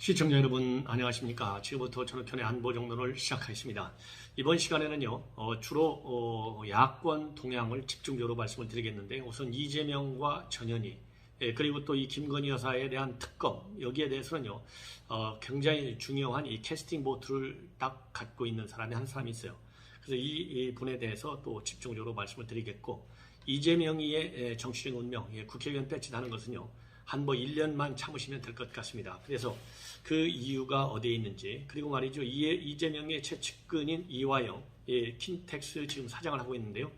시청자 여러분 안녕하십니까? 지금부터 전우편의 안보 정론을 시작하겠습니다. 이번 시간에는요 어, 주로 어, 야권 동향을 집중적으로 말씀을 드리겠는데 우선 이재명과 전현희 예, 그리고 또 이 김건희 여사에 대한 특검 여기에 대해서는요 어, 굉장히 중요한 이 캐스팅 보트를 딱 갖고 있는 사람이 한 사람이 있어요. 그래서 이, 이 분에 대해서 또 집중적으로 말씀을 드리겠고 이재명이의 예, 정치적 운명 예, 국회의원 배치하는 것은요 한 뭐 1년만 참으시면 될 것 같습니다. 그래서 그 이유가 어디에 있는지 그리고 말이죠. 이, 이재명의 최측근인 이화영 예, 킨텍스 지금 사장을 하고 있는데요.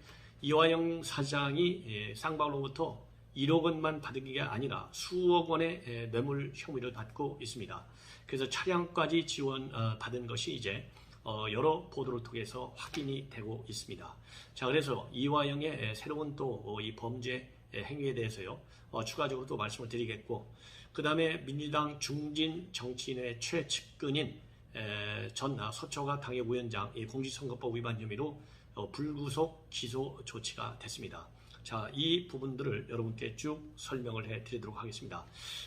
이화영 사장이 예, 쌍방로부터 1억 원만 받은 게 아니라 수억 원의 예, 뇌물 혐의를 받고 있습니다. 그래서 차량까지 지원 어, 받은 것이 이제 어, 여러 보도를 통해서 확인이 되고 있습니다. 자, 그래서 이화영의 에, 새로운 또 이 범죄 에, 행위에 대해서요, 어, 추가적으로 또 말씀을 드리겠고, 그 다음에 민주당 중진 정치인의 최측근인 에, 전 아, 서초가 당협위원장 이 공직선거법 위반 혐의로 어, 불구속 기소 조치가 됐습니다. 자, 이 부분들을 여러분께 쭉 설명을 해 드리도록 하겠습니다.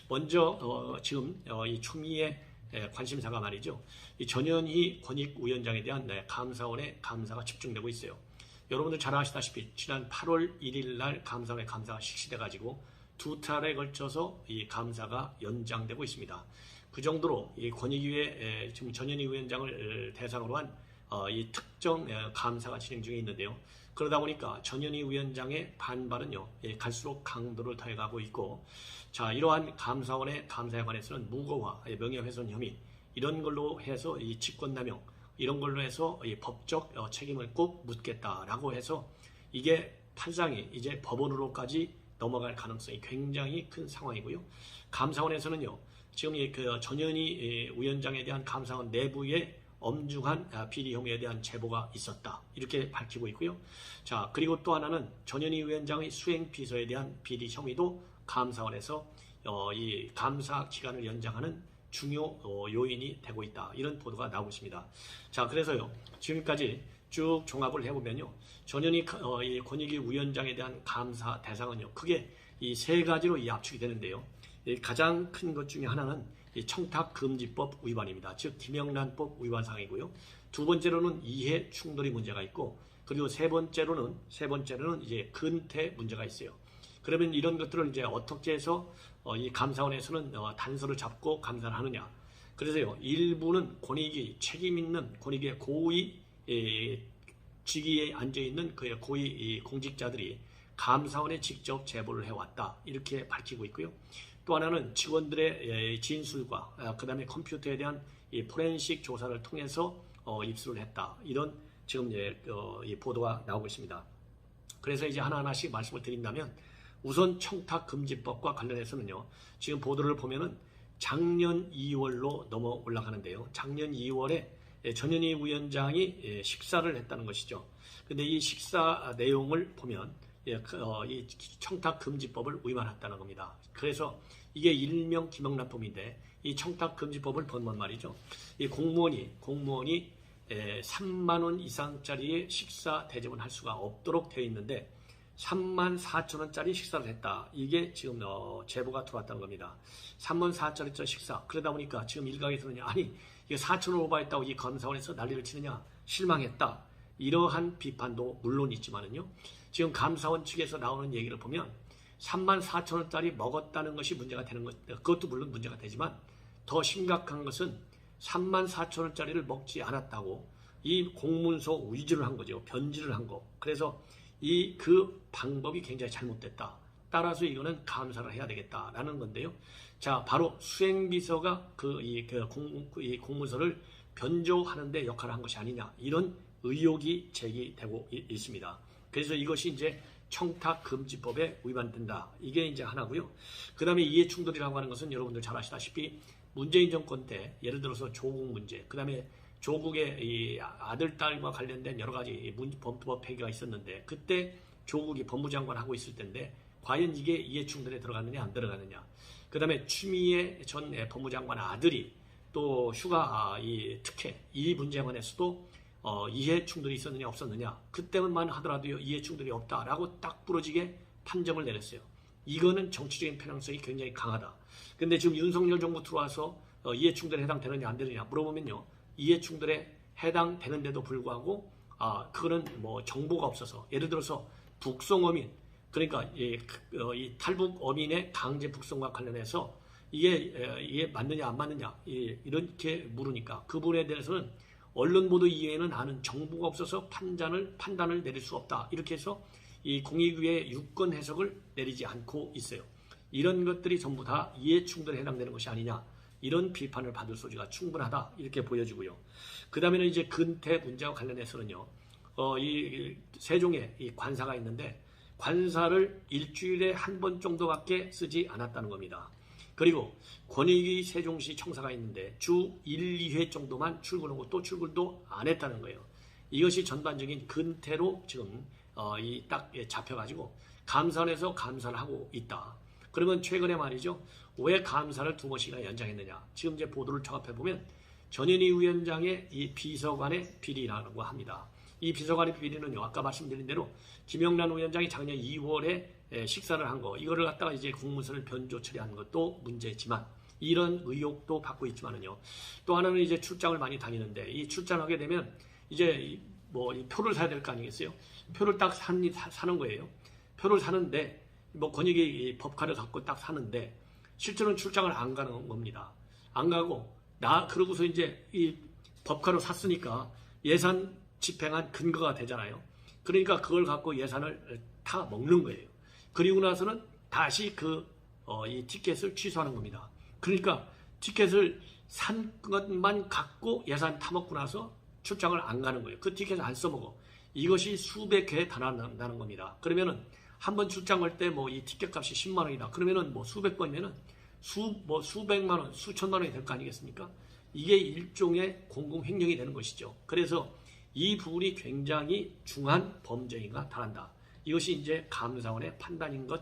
먼저, 어, 지금 어, 이 추미애 에, 관심사가 말이죠. 이 전현희 권익위원장에 대한 네, 감사원의 감사가 집중되고 있어요. 여러분들 잘 아시다시피 지난 8월 1일 날 감사원의 감사가 실시돼 가지고 두 차례에 걸쳐서 이 감사가 연장되고 있습니다. 그 정도로 이 권익위에 에, 지금 전현희 위원장을 에, 대상으로 한 어, 이 특정 에, 감사가 진행 중에 있는데요. 그러다 보니까 전현희 위원장의 반발은요 예, 갈수록 강도를 더해가고 있고 자 이러한 감사원의 감사에 관해서는 무고와 예, 명예훼손 혐의 이런 걸로 해서 이 직권남용 이런 걸로 해서 이 법적 어, 책임을 꼭 묻겠다라고 해서 이게 판상이 이제 법원으로까지 넘어갈 가능성이 굉장히 큰 상황이고요. 감사원에서는요 지금 이그 전현희 예, 위원장에 대한 감사원 내부에 엄중한 아, 비리 혐의에 대한 제보가 있었다. 이렇게 밝히고 있고요. 자, 그리고 또 하나는 전현희 위원장의 수행 비서에 대한 비리 혐의도 감사원에서 어, 이 감사 기간을 연장하는 중요 어, 요인이 되고 있다. 이런 보도가 나오고 있습니다. 자, 그래서요. 지금까지 쭉 종합을 해보면요. 전현희 어, 이 권익위 위원장에 대한 감사 대상은요. 크게 이 세 가지로 이 압축이 되는데요. 이 가장 큰 것 중에 하나는 이 청탁금지법 위반입니다. 즉 김영란법 위반 사항이고요. 두 번째로는 이해 충돌이 문제가 있고 그리고 세 번째로는 세 번째로는 이제 근태 문제가 있어요. 그러면 이런 것들을 이제 어떻게 해서 어, 이 감사원에서는 어, 단서를 잡고 감사를 하느냐. 그래서요 일부는 권익위 책임 있는 권익위의 고위 에, 직위에 앉아 있는 그 고위 이 공직자들이 감사원에 직접 제보를 해왔다 이렇게 밝히고 있고요. 또 하나는 직원들의 예, 진술과 그 다음에 컴퓨터에 대한 이 포렌식 조사를 통해서 어, 입수를 했다. 이런 지금 예, 어, 이 보도가 나오고 있습니다. 그래서 이제 하나하나씩 말씀을 드린다면 우선 청탁금지법과 관련해서는요. 지금 보도를 보면은 작년 2월로 넘어 올라가는데요. 작년 2월에 예, 전현희 위원장이 예, 식사를 했다는 것이죠. 근데 이 식사 내용을 보면 예, 그, 어, 이 청탁금지법을 위반했다는 겁니다. 그래서 이게 일명 김영란법인데 이 청탁금지법을 보면 말이죠. 이 공무원이 공무원이 에, 3만 원 이상짜리의 식사 대접을 할 수가 없도록 되어 있는데 3만 4천 원짜리 식사를 했다. 이게 지금 어, 제보가 들어왔다는 겁니다. 3만 4천 원짜리 식사. 그러다 보니까 지금 일각에서는 아니 이게 4천 원 오버했다고 이 검사원에서 난리를 치느냐 실망했다. 이러한 비판도 물론 있지만은요. 지금 감사원 측에서 나오는 얘기를 보면 3만 4천 원짜리 먹었다는 것이 문제가 되는 것, 그것도 물론 문제가 되지만 더 심각한 것은 3만 4천 원짜리를 먹지 않았다고 이 공문서 위조를 한 거죠. 변질을 한 거. 그래서 이 그 방법이 굉장히 잘못됐다. 따라서 이거는 감사를 해야 되겠다라는 건데요. 자, 바로 수행비서가 그, 이, 그 공, 이 공문서를 변조하는데 역할을 한 것이 아니냐. 이런 의혹이 제기되고 있습니다. 그래서 이것이 이제 청탁금지법에 위반된다. 이게 이제 하나고요. 그 다음에 이해충돌이라고 하는 것은 여러분들 잘 아시다시피 문재인 정권 때 예를 들어서 조국 문제, 그 다음에 조국의 이 아들, 딸과 관련된 여러 가지 범법 폐기가 있었는데 그때 조국이 법무장관 하고 있을 텐데 과연 이게 이해충돌에 들어갔느냐 안 들어갔느냐. 그 다음에 추미애 전 법무장관 아들이 또 휴가 이 특혜 이 문제에 관해서도 어, 이해 충돌이 있었느냐 없었느냐 그때만 하더라도 이해 충돌이 없다라고 딱 부러지게 판정을 내렸어요. 이거는 정치적인 편향성이 굉장히 강하다. 근데 지금 윤석열 정부 들어와서 어, 이해충돌에 해당되느냐 안 되느냐 물어보면요 이해충돌에 해당되는데도 불구하고 아 그거는 뭐 정보가 없어서 예를 들어서 북송어민 그러니까 이, 그, 어, 이 탈북 어민의 강제 북송과 관련해서 이게 에, 이게 맞느냐 안 맞느냐 이, 이렇게 물으니까 그 부분에 대해서는 언론 보도 이외에는 아는 정보가 없어서 판단을 판단을 내릴 수 없다 이렇게 해서 이 공익위의 유권 해석을 내리지 않고 있어요. 이런 것들이 전부 다 이해 충돌에 해당되는 것이 아니냐 이런 비판을 받을 소지가 충분하다 이렇게 보여지고요. 그 다음에는 이제 근태 문제와 관련해서는요. 어, 이 세종에 이 관사가 있는데 관사를 일주일에 한 번 정도밖에 쓰지 않았다는 겁니다. 그리고 권익위 세종시 청사가 있는데 주 1, 2회 정도만 출근하고 또 출근도 안 했다는 거예요. 이것이 전반적인 근태로 지금 어, 이 딱 잡혀가지고 감사원에서 감사를 하고 있다. 그러면 최근에 말이죠. 왜 감사를 두 번씩이나 연장했느냐. 지금 이제 보도를 종합해 보면 전현희 위원장의 이 비서관의 비리라고 합니다. 이 비서관의 비리는요. 아까 말씀드린 대로 김영란 위원장이 작년 2월에 식사를 한 거, 이거를 갖다가 이제 공문서를 변조 처리한 것도 문제지만 이런 의혹도 받고 있지만은요. 또 하나는 이제 출장을 많이 다니는데 이 출장하게 되면 이제 뭐 표를 사야 될 거 아니겠어요? 표를 딱 사, 사는 거예요. 표를 사는데 뭐 권익위 법카를 갖고 딱 사는데 실제로는 출장을 안 가는 겁니다. 안 가고 나 그러고서 이제 이 법카로 샀으니까 예산 집행한 근거가 되잖아요. 그러니까 그걸 갖고 예산을 다 먹는 거예요. 그리고 나서는 다시 그, 어, 이 티켓을 취소하는 겁니다. 그러니까 티켓을 산 것만 갖고 예산 타먹고 나서 출장을 안 가는 거예요. 그 티켓을 안 써먹어. 이것이 수백 회에 달한다는 겁니다. 그러면은 한 번 출장 갈 때 뭐 이 티켓 값이 10만 원이다. 그러면은 뭐 수백 번이면은 수, 뭐 수백만 원, 수천만 원이 될 거 아니겠습니까? 이게 일종의 공공 횡령이 되는 것이죠. 그래서 이 부분이 굉장히 중한 범죄인가 달한다. 이것이 이제 감사원의 판단인 것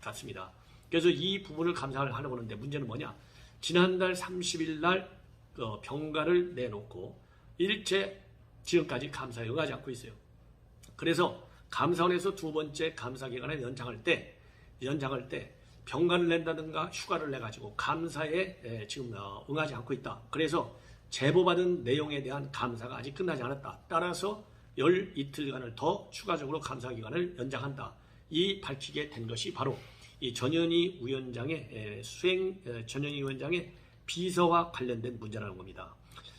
같습니다. 그래서 이 부분을 감사를 하려고 하는데 문제는 뭐냐? 지난달 30일 날 어, 병가를 내놓고 일체 지금까지 감사에 응하지 않고 있어요. 그래서 감사원에서 두 번째 감사 기간을 연장할 때 연장할 때 병가를 낸다든가 휴가를 내 가지고 감사에 지금 어, 응하지 않고 있다. 그래서 제보받은 내용에 대한 감사가 아직 끝나지 않았다. 따라서 열 이틀간을 더 추가적으로 감사 기간을 연장한다. 이 밝히게 된 것이 바로 이 전현희 위원장의 수행 전현희 위원장의 비서와 관련된 문제라는 겁니다.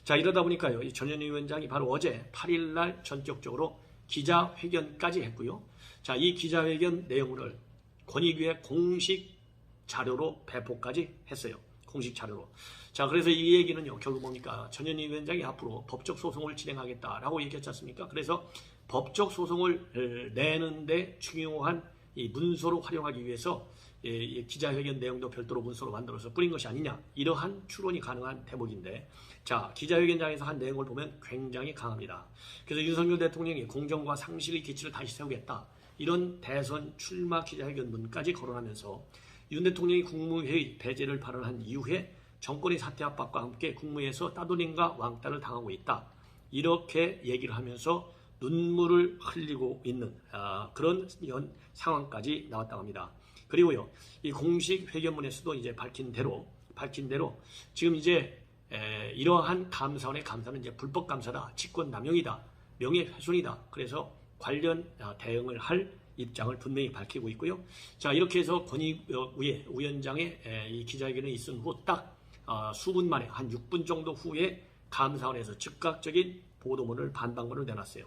자 이러다 보니까요 이 전현희 위원장이 바로 어제 8일 날 전격적으로 기자회견까지 했고요. 자 이 기자회견 내용을 권익위의 공식 자료로 배포까지 했어요. 공식 자료로. 자, 그래서 이 얘기는요, 결국 뭡니까? 전현희 위원장이 앞으로 법적 소송을 진행하겠다라고 얘기했지 않습니까? 그래서 법적 소송을 내는데 중요한 이 문서로 활용하기 위해서 기자회견 내용도 별도로 문서로 만들어서 뿌린 것이 아니냐 이러한 추론이 가능한 대목인데 자 기자회견장에서 한 내용을 보면 굉장히 강합니다. 그래서 윤석열 대통령이 공정과 상식의 기치를 다시 세우겠다 이런 대선 출마 기자회견문까지 거론하면서 윤 대통령이 국무회의 배제를 발언한 이후에 정권의 사퇴 압박과 함께 국무회에서 따돌림과 왕따를 당하고 있다. 이렇게 얘기를 하면서 눈물을 흘리고 있는 아, 그런 상황까지 나왔다고 합니다. 그리고요, 이 공식 회견문에서도 이제 밝힌 대로, 밝힌 대로 지금 이제 에, 이러한 감사원의 감사는 이제 불법 감사다, 직권 남용이다, 명예훼손이다. 그래서 관련 아, 대응을 할 입장을 분명히 밝히고 있고요. 자 이렇게 해서 권익위의 위원장의 이 기자회견이 있은 후딱 아, 수분 만에 한 6분 정도 후에 감사원에서 즉각적인 보도문을 반박문을 내놨어요.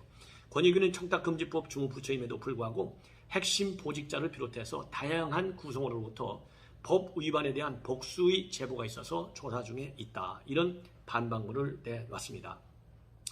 권익위는 청탁금지법 주무부처임에도 불구하고 핵심 보직자를 비롯해서 다양한 구성원으로부터 법 위반에 대한 복수의 제보가 있어서 조사 중에 있다. 이런 반박문을 내놨습니다.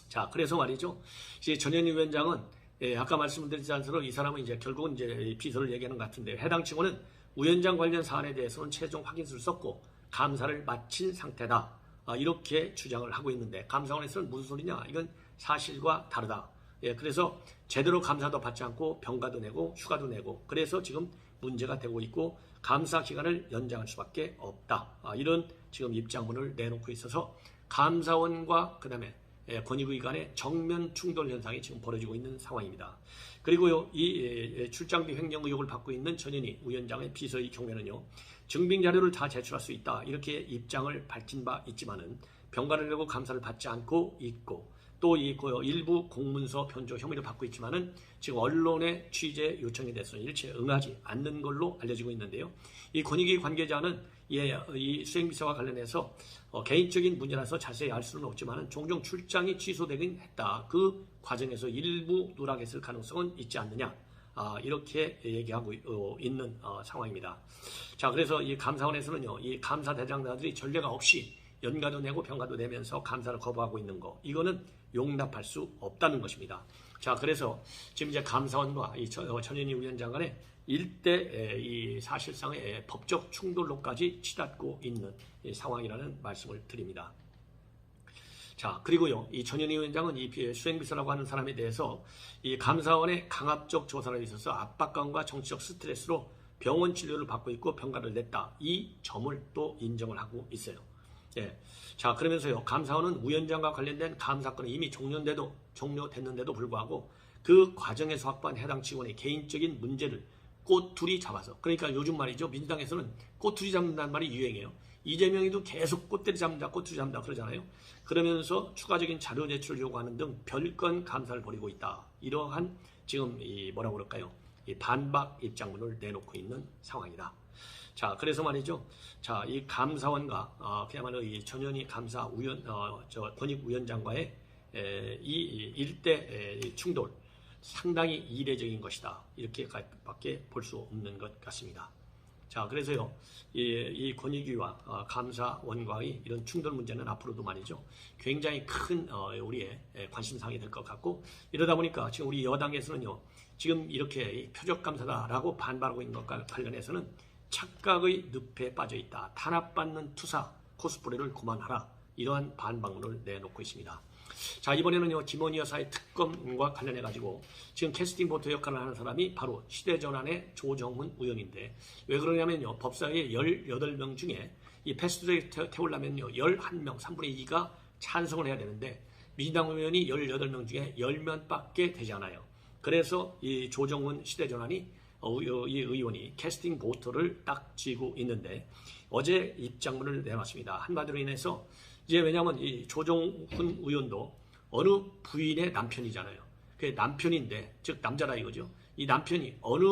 자, 그래서 말이죠. 이제 전현희 위원장은 예, 아까 말씀드리지 않도록 이 사람은 이제 결국은 이제 비서를 얘기하는 것 같은데 해당 직원은 위원장 관련 사안에 대해서는 최종 확인서를 썼고 감사를 마친 상태다. 아, 이렇게 주장을 하고 있는데 감사원에서는 무슨 소리냐? 이건 사실과 다르다. 예, 그래서 제대로 감사도 받지 않고 병가도 내고 휴가도 내고 그래서 지금 문제가 되고 있고 감사 기간을 연장할 수밖에 없다. 아, 이런 지금 입장문을 내놓고 있어서 감사원과 그다음에 예, 권익위 간의 정면 충돌 현상이 지금 벌어지고 있는 상황입니다. 그리고요, 이 예, 예, 출장비 횡령 의혹을 받고 있는 전현희 위원장의 비서의 경우에는요, 증빙 자료를 다 제출할 수 있다 이렇게 입장을 밝힌 바 있지만은 병가를 내고 감사를 받지 않고 있고 또이 일부 공문서 변조 혐의를 받고 있지만은 지금 언론의 취재 요청에 대해서 일체 응하지 않는 걸로 알려지고 있는데요. 이 권익위 관계자는 예, 이 수행비서와 관련해서 어, 개인적인 문제라서 자세히 알 수는 없지만 종종 출장이 취소되긴 했다. 그 과정에서 일부 누락했을 가능성은 있지 않느냐. 아, 이렇게 얘기하고 어, 있는 어, 상황입니다. 자, 그래서 이 감사원에서는요, 이 감사 대장자들이 전례가 없이 연가도 내고 병가도 내면서 감사를 거부하고 있는 거, 이거는 용납할 수 없다는 것입니다. 자, 그래서 지금 이제 감사원과 이 전현희 위원장 간에 일대 이 사실상의 법적 충돌로까지 치닫고 있는 상황이라는 말씀을 드립니다. 자, 그리고요, 이 전현희 위원장은 이 수행비서라고 하는 사람에 대해서 이 감사원의 강압적 조사를 있어서 압박감과 정치적 스트레스로 병원 치료를 받고 있고 병가를 냈다. 이 점을 또 인정을 하고 있어요. 예. 자, 그러면서요, 감사원은 위원장과 관련된 감사건이 이미 종료인데도, 종료됐는데도 불구하고 그 과정에서 확보한 해당 직원의 개인적인 문제를 꼬투리 잡아서 그러니까 요즘 말이죠 민주당에서는 꼬투리 잡는다는 말이 유행해요. 이재명이도 계속 꼬투리 잡는다 꼬투리 잡는다 그러잖아요. 그러면서 추가적인 자료 제출을 요구하는 등 별건 감사를 벌이고 있다. 이러한 지금 이 뭐라고 그럴까요? 이 반박 입장문을 내놓고 있는 상황이다. 자, 그래서 말이죠. 자, 이 감사원과 어, 그야말로 이 전현희 감사 우연 어, 저 권익 위원장과의 에, 이 일대 에, 충돌 상당히 이례적인 것이다. 이렇게밖에 볼 수 없는 것 같습니다. 자, 그래서요, 이, 이 권익위와 어, 감사원과의 이런 충돌 문제는 앞으로도 말이죠, 굉장히 큰 어, 우리의 관심사항이 될 것 같고, 이러다 보니까 지금 우리 여당에서는요, 지금 이렇게 표적 감사다라고 반발하고 있는 것과 관련해서는 착각의 늪에 빠져 있다. 탄압받는 투사 코스프레를 그만하라. 이러한 반박문을 내놓고 있습니다. 자, 이번에는요, 김원희 여사의 특검과 관련해가지고 지금 캐스팅 보트 역할을 하는 사람이 바로 시대전환의 조정훈 의원인데 왜 그러냐면요, 법사위의 18명 중에 이 패스트트랙 태우려면요, 11명, 3분의 2가 찬성을 해야 되는데 민주당 의원이 18명 중에 10명 밖에 되지 않아요. 그래서 이 조정훈 시대전환이 어, 이 의원이 캐스팅 보트를 딱 쥐고 있는데 어제 입장문을 내놨습니다. 한마디로 인해서 이제 왜냐하면 이 조정훈 의원도 어느 부인의 남편이잖아요. 그 남편인데 즉 남자라 이거죠. 이 남편이 어느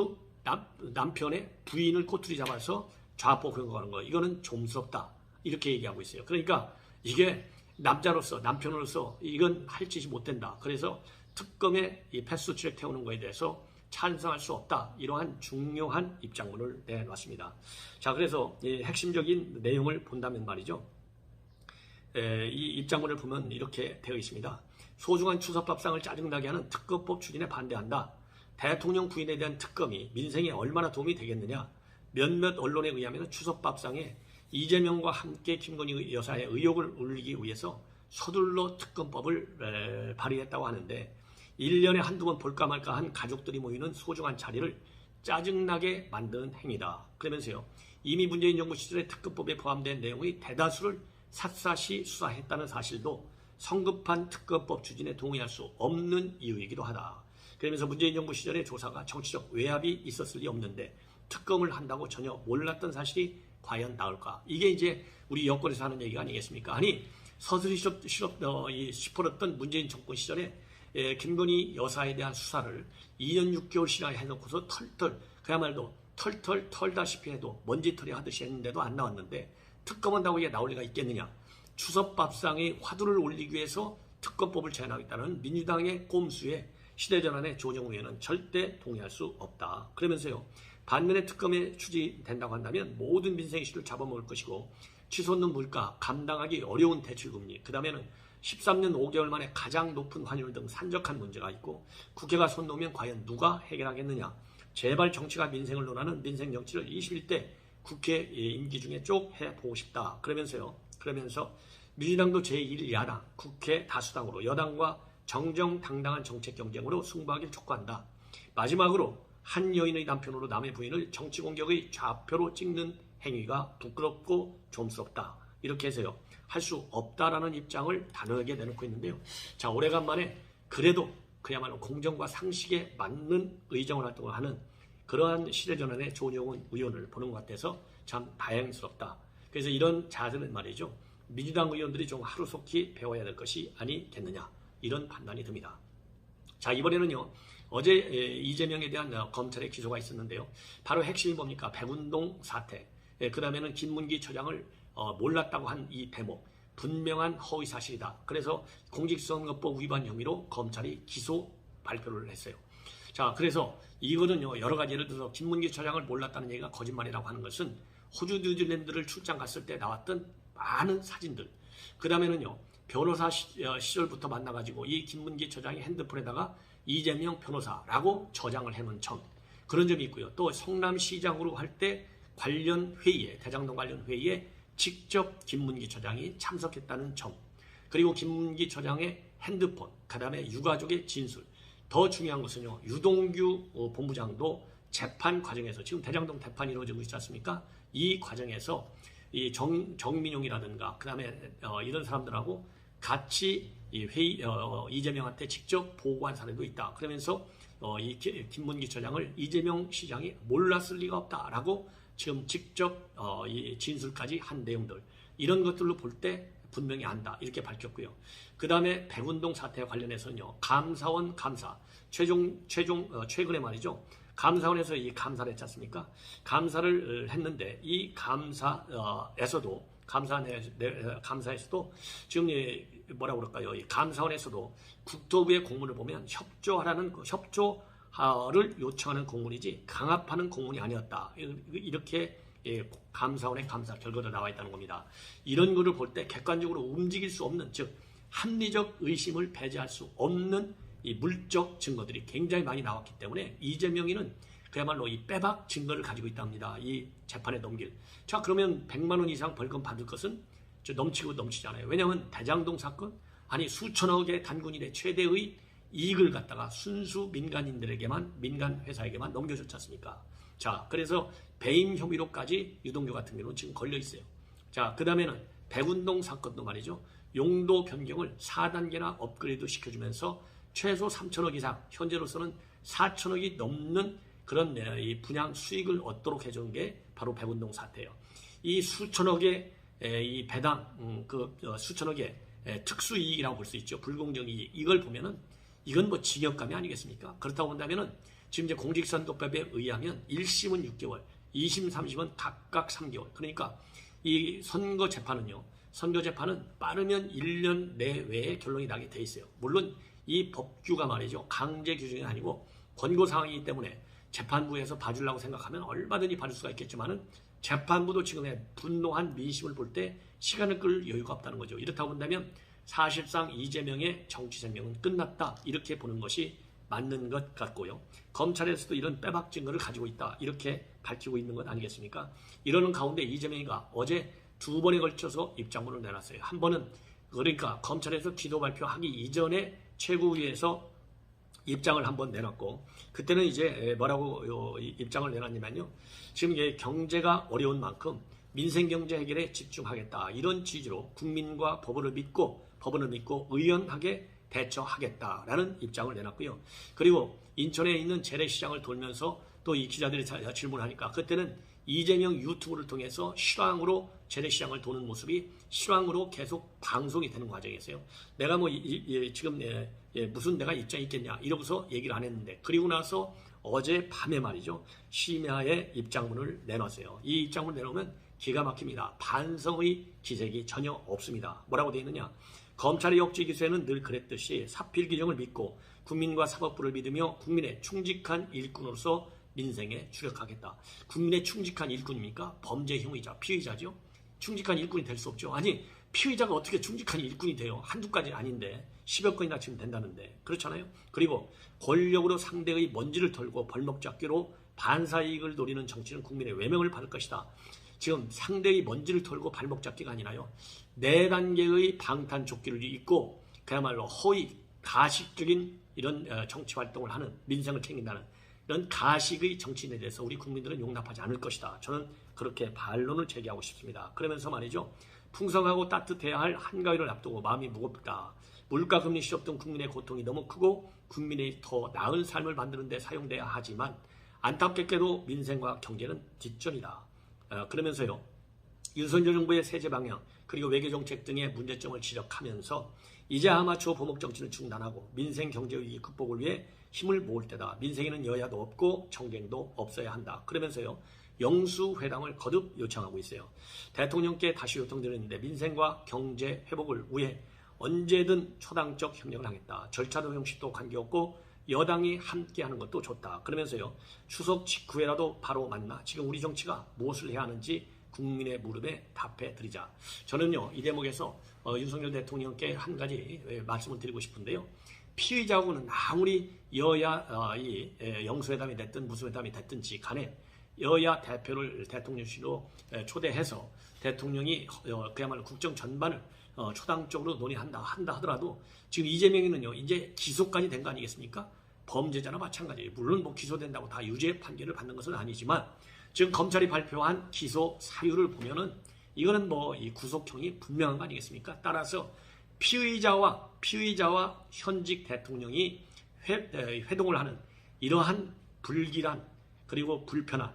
남, 남편의 부인을 꼬투리 잡아서 좌폭하는 거 이거는 좀스럽다 이렇게 얘기하고 있어요. 그러니까 이게 남자로서 남편으로서 이건 할 짓이 못 된다. 그래서 특검의 이 패스트트랙 태우는 거에 대해서 찬성할 수 없다. 이러한 중요한 입장문을 내놨습니다. 자, 그래서 핵심적인 내용을 본다면 말이죠. 이 입장문을 보면 이렇게 되어 있습니다. 소중한 추석밥상을 짜증나게 하는 특검법 추진에 반대한다. 대통령 부인에 대한 특검이 민생에 얼마나 도움이 되겠느냐. 몇몇 언론에 의하면 추석밥상에 이재명과 함께 김건희 여사의 의혹을 올리기 위해서 서둘러 특검법을 발의했다고 하는데 1년에 한두 번 볼까 말까 한 가족들이 모이는 소중한 자리를 짜증나게 만드는 행위다. 그러면서요. 이미 문재인 정부 시절에 특검법에 포함된 내용의 대다수를 샅샅이 수사했다는 사실도 성급한 특검법 추진에 동의할 수 없는 이유이기도 하다. 그러면서 문재인 정부 시절에 조사가 정치적 외압이 있었을 리 없는데 특검을 한다고 전혀 몰랐던 사실이 과연 나올까? 이게 이제 우리 여권에서 하는 얘기가 아니겠습니까? 아니 서슬이 시럽, 어, 시퍼렀던 문재인 정권 시절에 예, 김건희 여사에 대한 수사를 2년 6개월씩이나 해놓고서 털털 그야말로 털털 털다시피 해도 먼지털이 하듯이 했는데도 안 나왔는데 특검한다고 이게 나올 리가 있겠느냐. 추석밥상에 화두를 올리기 위해서 특검법을 제안하겠다는 민주당의 꼼수에 시대전환의 조정우 의원은 절대 동의할 수 없다. 그러면서요. 반면에 특검에 추진된다고 한다면 모든 민생 이슈를 잡아먹을 것이고 치솟는 물가, 감당하기 어려운 대출금리, 그 다음에는 13년 5개월 만에 가장 높은 환율 등 산적한 문제가 있고 국회가 손 놓으면 과연 누가 해결하겠느냐. 제발 정치가 민생을 논하는 민생 정치를 21대 국회 임기 중에 쭉 해보고 싶다. 그러면서요. 그러면서 민주당도 제1야당 국회 다수당으로 여당과 정정당당한 정책 경쟁으로 승부하길 촉구한다. 마지막으로 한 여인의 남편으로 남의 부인을 정치 공격의 좌표로 찍는 행위가 부끄럽고 좀스럽다. 이렇게 해서요. 할 수 없다라는 입장을 단호하게 내놓고 있는데요. 자, 오래간만에 그래도 그야말로 공정과 상식에 맞는 의정 활동을 하는 그러한 시대전환의 조용훈 의원을 보는 것 같아서 참 다행스럽다. 그래서 이런 자세는 말이죠. 민주당 의원들이 좀 하루속히 배워야 될 것이 아니겠느냐. 이런 판단이 듭니다. 자, 이번에는요. 어제 에, 이재명에 대한 어, 검찰의 기소가 있었는데요. 바로 핵심이 뭡니까? 백운동 사태. 그 다음에는 김문기 처장을 어, 몰랐다고 한 이 대목. 분명한 허위 사실이다. 그래서 공직선거법 위반 혐의로 검찰이 기소 발표를 했어요. 자, 그래서 이거는요, 여러 가지 예를 들어서 김문기 처장을 몰랐다는 얘기가 거짓말이라고 하는 것은 호주 뉴질랜드를 출장 갔을 때 나왔던 많은 사진들. 그 다음에는요, 변호사 시, 어, 시절부터 만나가지고 이 김문기 처장의 핸드폰에다가 이재명 변호사라고 저장을 해놓은 점. 그런 점이 있고요. 또 성남시장으로 할 때 관련 회의에, 대장동 관련 회의에 직접 김문기 처장이 참석했다는 점. 그리고 김문기 처장의 핸드폰, 그 다음에 유가족의 진술. 더 중요한 것은요, 유동규 어, 본부장도 재판 과정에서 지금 대장동 재판이 이루어지고 있지 않습니까? 이 과정에서 이 정, 정민용이라든가 그 다음에 어, 이런 사람들하고 같이 이 회의 어, 이재명한테 직접 보고한 사례도 있다. 그러면서 어, 이 김문기 처장을 이재명 시장이 몰랐을 리가 없다라고 지금 직접 어, 이 진술까지 한 내용들 이런 것들로 볼 때 분명히 안다 이렇게 밝혔고요. 그 다음에 백운동 사태와 관련해서는요 감사원 감사 최종 최종 어, 최근에 말이죠 감사원에서 이 감사를 했지 않습니까? 감사를 했는데 이 감사에서도 감사 내, 감사에서도 지금 뭐라고 그럴까요? 이 감사원에서도 국토부의 공문을 보면 협조하라는 그 협조를 요청하는 공문이지 강압하는 공문이 아니었다. 이렇게 예, 감사원의 감사 결과도 나와 있다는 겁니다. 이런 것을 볼 때 객관적으로 움직일 수 없는 즉 합리적 의심을 배제할 수 없는 이 물적 증거들이 굉장히 많이 나왔기 때문에 이재명이는 그야말로 이 빼박 증거를 가지고 있답니다. 이 재판에 넘길. 자 그러면 100만 원 이상 벌금 받을 것은 넘치고 넘치잖아요. 왜냐하면 대장동 사건 아니 수천억의 단군일의 최대의 이익을 갖다가 순수 민간인들에게만 민간 회사에게만 넘겨줬지 않습니까? 자 그래서 배임 혐의로까지 유동규 같은 경우는 지금 걸려 있어요. 자 그 다음에는 백운동 사건도 말이죠. 용도 변경을 4단계나 업그레이드 시켜주면서 최소 3천억 이상 현재로서는 4천억이 넘는 그런 이 분양 수익을 얻도록 해준 게 바로 백운동 사태예요. 이 수천억의 이 배당 음, 그 어, 수천억의 특수 이익이라고 볼 수 있죠. 불공정 이익 이걸 보면은 이건 뭐 징역감이 아니겠습니까? 그렇다고 본다면은 지금 이제 공직선거법에 의하면 1심은 6개월, 2심, 3심은 각각 3개월. 그러니까 이 선거 재판은요. 선거 재판은 빠르면 1년 내외에 결론이 나게 돼 있어요. 물론 이 법규가 말이죠. 강제 규정이 아니고 권고 사항이기 때문에 재판부에서 봐주려고 생각하면 얼마든지 봐줄 수가 있겠지만은 재판부도 지금의 분노한 민심을 볼 때 시간을 끌 여유가 없다는 거죠. 이렇다고 본다면 사실상 이재명의 정치 생명은 끝났다. 이렇게 보는 것이 맞는 것 같고요. 검찰에서도 이런 빼박 증거를 가지고 있다. 이렇게 밝히고 있는 것 아니겠습니까? 이러는 가운데 이재명이가 어제 두 번에 걸쳐서 입장문을 내놨어요. 한 번은 그러니까 검찰에서 기도 발표하기 이전에 최고위에서 입장을 한번 내놨고 그때는 이제 뭐라고 입장을 내놨냐면요. 지금 경제가 어려운 만큼 민생 경제 해결에 집중하겠다 이런 취지로 국민과 법원을 믿고 법원을 믿고 의연하게 대처하겠다라는 입장을 내놨고요. 그리고 인천에 있는 재래시장을 돌면서 또 이 기자들이 질문하니까 그때는 이재명 유튜브를 통해서 실황으로 재래시장을 도는 모습이 실황으로 계속 방송이 되는 과정이었어요. 내가 뭐 이, 이, 지금 예, 예, 무슨 내가 입장이 있겠냐 이러고서 얘기를 안 했는데 그리고 나서 어제 밤에 말이죠 심야에 입장문을 내놨어요. 이 입장문을 내놓으면 기가 막힙니다. 반성의 기색이 전혀 없습니다. 뭐라고 되어 있느냐? 검찰의 역지 기수에는 늘 그랬듯이 사필 규정을 믿고 국민과 사법부를 믿으며 국민의 충직한 일꾼으로서 민생에 주력하겠다. 국민의 충직한 일꾼입니까? 범죄 혐의자, 피의자죠? 충직한 일꾼이 될 수 없죠. 아니, 피의자가 어떻게 충직한 일꾼이 돼요? 한두 가지 아닌데, 10여 건이나 지금 된다는데. 그렇잖아요? 그리고 권력으로 상대의 먼지를 털고 벌목잡기로 반사이익을 노리는 정치는 국민의 외명을 받을 것이다. 지금 상대의 먼지를 털고 발목 잡기가 아니라요. 네 단계의 방탄조끼를 입고 그야말로 허위, 가식적인 이런 어, 정치 활동을 하는 민생을 챙긴다는 이런 가식의 정치인에 대해서 우리 국민들은 용납하지 않을 것이다. 저는 그렇게 반론을 제기하고 싶습니다. 그러면서 말이죠. 풍성하고 따뜻해야 할 한가위를 앞두고 마음이 무겁다. 물가 금리 실업 등 국민의 고통이 너무 크고 국민이 더 나은 삶을 만드는 데 사용돼야 하지만 안타깝게도 민생과 경제는 뒷전이다. 어, 그러면서요. 윤석열 정부의 세제 방향 그리고 외교 정책 등의 문제점을 지적하면서 이제 아마추어 보복 정치는 중단하고 민생 경제 위기 극복을 위해 힘을 모을 때다. 민생에는 여야도 없고 정쟁도 없어야 한다. 그러면서요. 영수회담을 거듭 요청하고 있어요. 대통령께 다시 요청드렸는데 민생과 경제 회복을 위해 언제든 초당적 협력을 하겠다. 절차도 형식도 관계없고 여당이 함께하는 것도 좋다. 그러면서요. 추석 직후에라도 바로 만나 지금 우리 정치가 무엇을 해야 하는지 국민의 무릎에 답해 드리자. 저는요 이 대목에서 어, 윤석열 대통령께 한 가지 예, 말씀을 드리고 싶은데요. 피의자하고는 아무리 여야 어, 이 예, 영수회담이 됐든 무슨 회담이 됐든지 간에 여야 대표를 대통령실로 예, 초대해서 대통령이 어, 그야말로 국정 전반을 어, 초당적으로 논의한다 한다 하더라도 지금 이재명이는요 이제 기소까지 된 거 아니겠습니까? 범죄자나 마찬가지. 물론 뭐 기소된다고 다 유죄 판결을 받는 것은 아니지만 지금 검찰이 발표한 기소 사유를 보면은 이거는 뭐 이 구속형이 분명한 거 아니겠습니까? 따라서 피의자와 피의자와 현직 대통령이 회, 에, 회동을 하는 이러한 불길한 그리고 불편한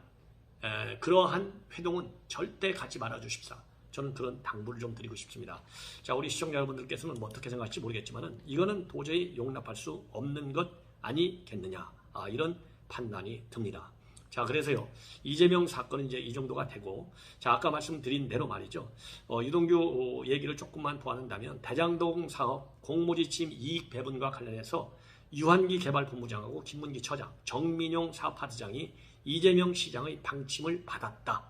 에, 그러한 회동은 절대 갖지 말아 주십사. 저는 그런 당부를 좀 드리고 싶습니다. 자, 우리 시청자 여러분들께서는 뭐 어떻게 생각할지 모르겠지만은 이거는 도저히 용납할 수 없는 것 아니겠느냐. 아, 이런 판단이 듭니다. 자, 그래서요, 이재명 사건은 이제 이 정도가 되고, 자, 아까 말씀드린 대로 말이죠. 어, 유동규 얘기를 조금만 보완한다면, 대장동 사업 공모지침 이익 배분과 관련해서 유한기 개발본부장하고 김문기 처장, 정민용 사업파트장이 이재명 시장의 방침을 받았다.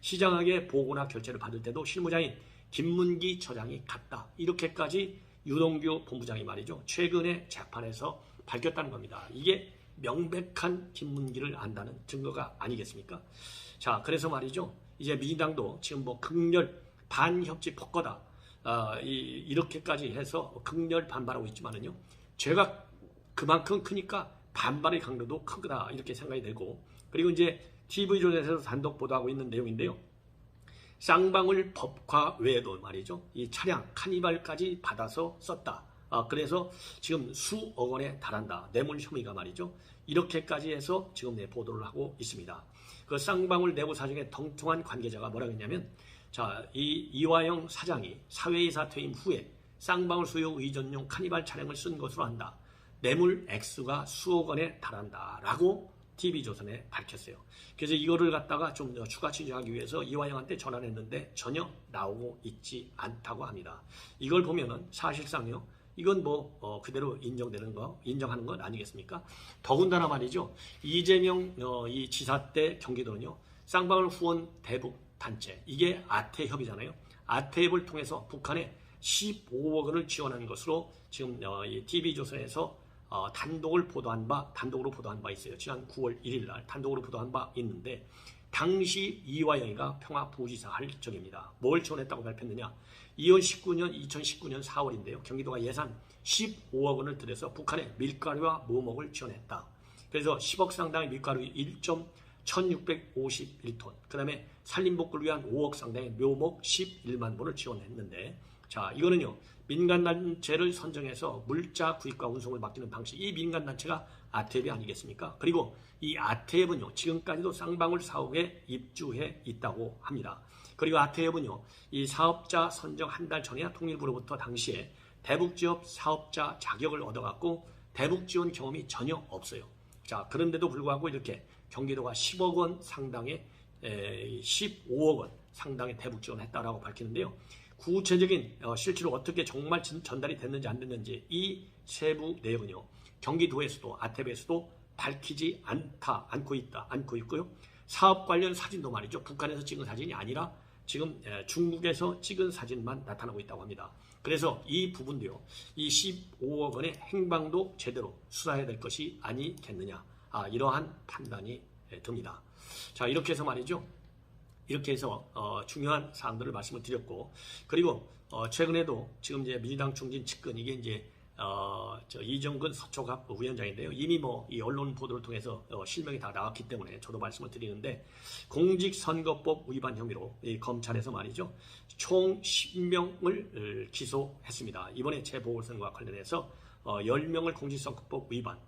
시장에게 보고나 결제를 받을 때도 실무자인 김문기 처장이 갔다. 이렇게까지 유동규 본부장이 말이죠. 최근에 재판에서 밝혔다는 겁니다. 이게 명백한 김문기를 안다는 증거가 아니겠습니까? 자, 그래서 말이죠. 이제 민주당도 지금 뭐 극렬 반협치 폭거다. 아, 이, 이렇게까지 해서 극렬 반발하고 있지만은요. 죄가 그만큼 크니까 반발의 강도도 크다. 이렇게 생각이 되고. 그리고 이제 TV조선에서 단독 보도하고 있는 내용인데요. 쌍방울 법화 외에도 말이죠. 이 차량 카니발까지 받아서 썼다. 아, 그래서 지금 수억 원에 달한다. 뇌물 혐의가 말이죠. 이렇게까지 해서 지금 내 보도를 하고 있습니다. 그 쌍방울 내부 사정의 덩통한 관계자가 뭐라고 했냐면, 자, 이 이화영 사장이 사회이사 퇴임 후에 쌍방울 수요 의전용 카니발 차량을 쓴 것으로 한다. 뇌물 액수가 수억 원에 달한다. 라고 TV조선에 밝혔어요. 그래서 이거를 갖다가 좀 추가 취재하기 위해서 이화영한테 전화를 했는데 전혀 나오고 있지 않다고 합니다. 이걸 보면은 사실상요. 이건 뭐 어, 그대로 인정되는 거, 인정하는 것 아니겠습니까? 더군다나 말이죠. 이재명 어, 이 지사 때 경기도는요. 쌍방울 후원 대북 단체 이게 아태협이잖아요. 아태 협을 통해서 북한에 15억 원을 지원한 것으로 지금 어, 이 TV조선에서 어, 단독을 보도한 바, 단독으로 보도한 바 있어요. 지난 9월 1일 날 단독으로 보도한 바 있는데, 당시 이화영이가 평화부지사 할 적입니다. 뭘 지원했다고 발표했느냐? 2019년, 2019년 4월인데요. 경기도가 예산 15억 원을 들여서 북한에 밀가루와 모목을 지원했다. 그래서 10억 상당의 밀가루 1. 1651톤, 그 다음에 산림복구를 위한 5억 상당의 묘목 11만 본을 지원했는데, 자, 이거는요, 민간단체를 선정해서 물자 구입과 운송을 맡기는 방식, 이 민간단체가 아태비 아니겠습니까? 그리고 이 아태협은요, 지금까지도 쌍방울 사옥에 입주해 있다고 합니다. 그리고 아태협은요, 이 사업자 선정 한 달 전에야 통일부로부터 당시에 대북지업 사업자 자격을 얻어갖고 대북 지원 경험이 전혀 없어요. 자, 그런데도 불구하고 이렇게 경기도가 10억 원 상당의, 에, 15억 원 상당의 대북 지원을 했다라고 밝히는데요. 구체적인 어, 실제로 어떻게 정말 전달이 됐는지 안 됐는지 이 세부 내용은요 경기도에서도 아태비에서도 밝히지 않다 않고 있다 않고 있고요 사업 관련 사진도 말이죠 북한에서 찍은 사진이 아니라 지금 중국에서 찍은 사진만 나타나고 있다고 합니다. 그래서 이 부분도요 이 15억 원의 행방도 제대로 수사해야 될 것이 아니겠느냐 아, 이러한 판단이 듭니다. 자 이렇게 해서 말이죠 이렇게 해서 어, 중요한 사항들을 말씀을 드렸고 그리고 어, 최근에도 지금 이제 민주당 중진 측근 이게 이제 어, 저 이정근 서초갑 위원장인데요. 이미 뭐 이 언론 보도를 통해서 어, 실명이 다 나왔기 때문에 저도 말씀을 드리는데 공직선거법 위반 혐의로 이 검찰에서 말이죠. 총 10명을 기소했습니다. 이번에 재보궐선거와 관련해서 어, 10명을 공직선거법 위반,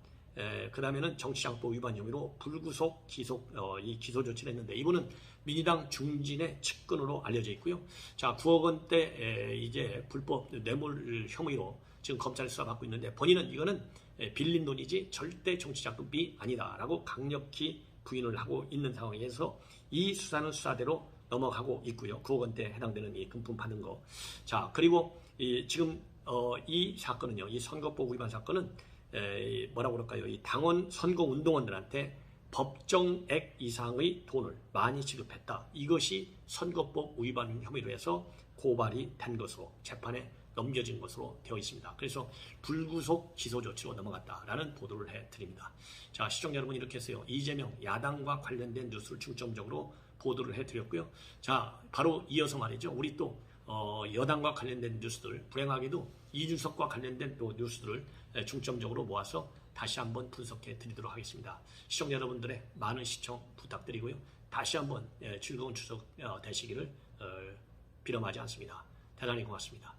그 다음에는 정치장법 위반 혐의로 불구속 기소, 어, 이 기소 조치를 했는데 이분은 민주당 중진의 측근으로 알려져 있고요. 자, 9억 원대 에, 이제 불법 뇌물 혐의로 지금 검찰 수사 받고 있는데 본인은 이거는 에, 빌린 돈이지 절대 정치자금이 아니다라고 강력히 부인을 하고 있는 상황에서 이 수사는 수사대로 넘어가고 있고요. 9억 원대 해당되는 이 금품 받은 거. 자, 그리고 이 지금 어, 이 사건은요. 이 선거법 위반 사건은 에, 뭐라고 그럴까요? 이 당원 선거 운동원들한테 법정액 이상의 돈을 많이 지급했다. 이것이 선거법 위반 혐의로 해서 고발이 된 것으로 재판에 넘겨진 것으로 되어 있습니다. 그래서 불구속 기소 조치로 넘어갔다라는 보도를 해드립니다. 자, 시청자 여러분 이렇게 해서요. 이재명 야당과 관련된 뉴스를 중점적으로 보도를 해드렸고요. 자, 바로 이어서 말이죠. 우리 또 어, 여당과 관련된 뉴스들, 불행하게도 이준석과 관련된 또 뉴스들을 중점적으로 모아서 다시 한번 분석해 드리도록 하겠습니다. 시청자 여러분들의 많은 시청 부탁드리고요. 다시 한번 즐거운 추석 어, 되시기를 어, 빌어마지 않습니다. 대단히 고맙습니다.